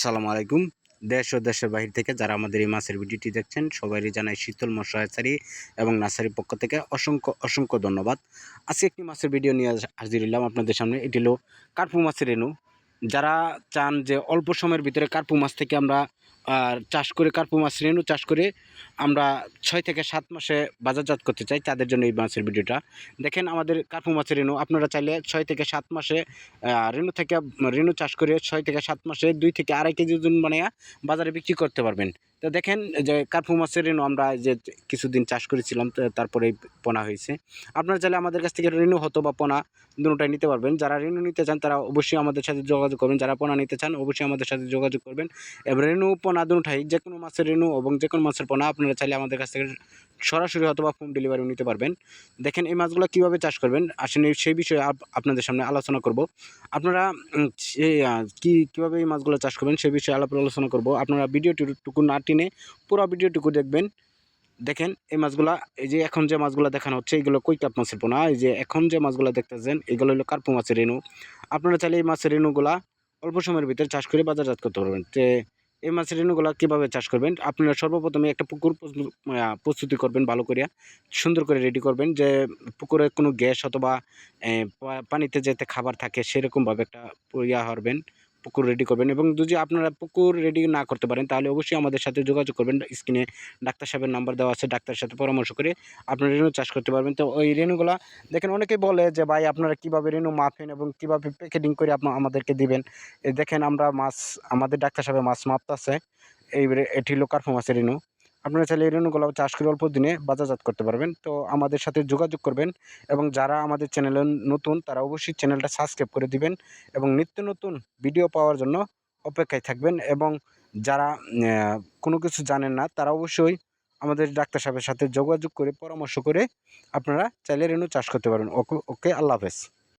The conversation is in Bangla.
আসসালামু আলাইকুম। দেশ ও দেশের বাহির থেকে যারা আমাদের এই মাছের ভিডিওটি দেখছেন সবাই জানাই শীতল মশাহারি এবং নার্সারির পক্ষ থেকে অসংখ্য অসংখ্য ধন্যবাদ। আজকে একটি মাছের ভিডিও নিয়ে হাজির হলাম আপনাদের সামনে। এটি হলো কার্পু মাছের রেণু। যারা চান যে অল্প সময়ের ভিতরে কার্পু মাছ থেকে আমরা আর চাষ করে কার্পু মাছ রেণু চাষ করে আমরা ছয় থেকে সাত মাসে বাজারজাত করতে চাই তাদের জন্য এই মাছের ভিডিওটা। দেখেন আমাদের কার্পু মাছের রেণু, আপনারা চাইলে ছয় থেকে সাত মাসে রেণু থেকে, রেণু চাষ করে ছয় থেকে সাত মাসে দুই থেকে আড়াই কেজি ওজন বানিয়ে বাজারে বিক্রি করতে পারবেন। তো দেখেন যে কার্পু মাছের রেণু, আমরা যে কিছুদিন চাষ করেছিলাম তারপরে পোনা হয়েছে। আপনারা চাইলে আমাদের কাছ থেকে রেণু হতো বা পোনা দুটোটাই নিতে পারবেন। যারা রেণু নিতে চান তারা অবশ্যই আমাদের সাথে যোগাযোগ করবেন। যারা পোনা নিতে চান অবশ্যই আমাদের সাথে যোগাযোগ করবেন। এবং রেণু পোনা দুটাই যে কোনো মাছের রেণু এবং যে কোনো মাছের পোনা আপনারা চাইলে আমাদের কাছ থেকে সরাসরি অথবা হোম ডেলিভারিও নিতে পারবেন। দেখেন এই মাছগুলো কীভাবে চাষ করবেন আসলে সেই বিষয়ে আপনাদের সামনে আলোচনা করব। আপনারা কী, কীভাবে এই মাছগুলো চাষ করবেন সেই বিষয়ে আলাপ আলোচনা করব। আপনারা ভিডিওটুকু না টেনে পুরো ভিডিওটুকু দেখবেন। দেখেন এই মাছগুলা, এই যে এখন যে মাছগুলো দেখানো হচ্ছে, এগুলো কই কাপ মাছের পোনা? এই যে এখন যে মাছগুলো দেখতেছেন, এগুলো হলো কার্পু মাছের রেণু। আপনারা চাইলে এই মাছের রেণুগুলা অল্প সময়ের ভিতরে চাষ করে বাজারজাত করতে পারবেন। তো এই মাছের রেণুগুলা কীভাবে চাষ করবেন? আপনারা সর্বপ্রথমে একটা পুকুর প্রস্তুত- করবেন ভালো করে সুন্দর করে রেডি করবেন যে পুকুরে কোনো গ্যাস অথবা পানিতে যেতে খাবার থাকে সেরকমভাবে একটা ইয়া হরবেন। পুকুর রেডি করবেন এবং যদি আপনারা পুকুর রেডি না করতে পারেন, তাহলে অবশ্যই আমাদের সাথে যোগাযোগ করবেন। স্ক্রিনে ডাক্তার সাহেবের নাম্বার দেওয়া আছে, ডাক্তারের সাথে পরামর্শ করে আপনারা রেণু চাষ করতে পারবেন। তো ওই রেণুগুলা, দেখেন অনেকেই বলে যে, ভাই, আপনারা কীভাবে রেণু মাপেন এবং কীভাবে প্যাকেটিং করে আপনার আমাদেরকে দিবেন? দেখেন আমরা মাছ, আমাদের ডাক্তার সাহেবের মাছ মাপতে আছে এই এটি লোকার কার্ফু মাছের রেণু। আপনারা চাইলে এই রেণুগুলো চাষ করে অল্প দিনে বাজারজাত করতে পারবেন। তো আমাদের সাথে যোগাযোগ করবেন এবং যারা আমাদের চ্যানেলে নতুন, তারা অবশ্যই চ্যানেলটা সাবস্ক্রাইব করে দিবেন এবং নিত্য নতুন ভিডিও পাওয়ার জন্য অপেক্ষায় থাকবেন এবং যারা কোনো কিছু জানেন না, তারা অবশ্যই আমাদের ডাক্তার সাহেবের সাথে যোগাযোগ করে পরামর্শ করে আপনারা চাইলে রেণু চাষ করতে পারবেন। ওকে ওকে, আল্লাহ হাফেজ।